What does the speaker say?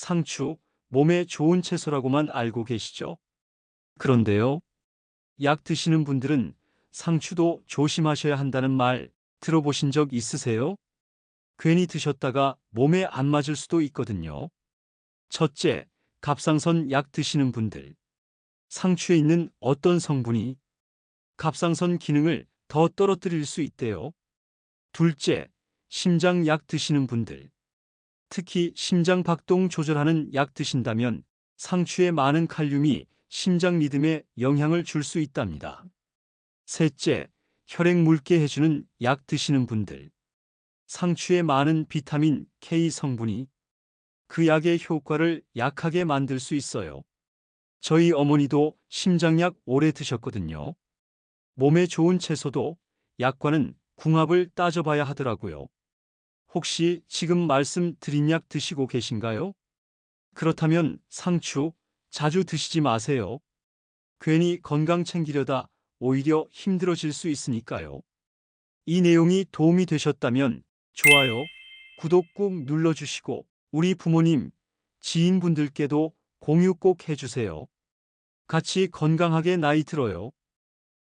상추, 몸에 좋은 채소라고만 알고 계시죠? 그런데요. 약 드시는 분들은 상추도 조심하셔야 한다는 말 들어보신 적 있으세요? 괜히 드셨다가 몸에 안 맞을 수도 있거든요. 첫째, 갑상선 약 드시는 분들. 상추에 있는 어떤 성분이 갑상선 기능을 더 떨어뜨릴 수 있대요. 둘째, 심장 약 드시는 분들. 특히 심장 박동 조절하는 약 드신다면 상추의 많은 칼륨이 심장 리듬에 영향을 줄 수 있답니다. 셋째, 혈액 묽게 해주는 약 드시는 분들. 상추에 많은 비타민 K 성분이 그 약의 효과를 약하게 만들 수 있어요. 저희 어머니도 심장약 오래 드셨거든요. 몸에 좋은 채소도 약과는 궁합을 따져봐야 하더라고요. 혹시 지금 말씀드린 약 드시고 계신가요? 그렇다면 상추 자주 드시지 마세요. 괜히 건강 챙기려다 오히려 힘들어질 수 있으니까요. 이 내용이 도움이 되셨다면 좋아요, 구독 꾹 눌러주시고 우리 부모님, 지인분들께도 공유 꼭 해주세요. 같이 건강하게 나이 들어요.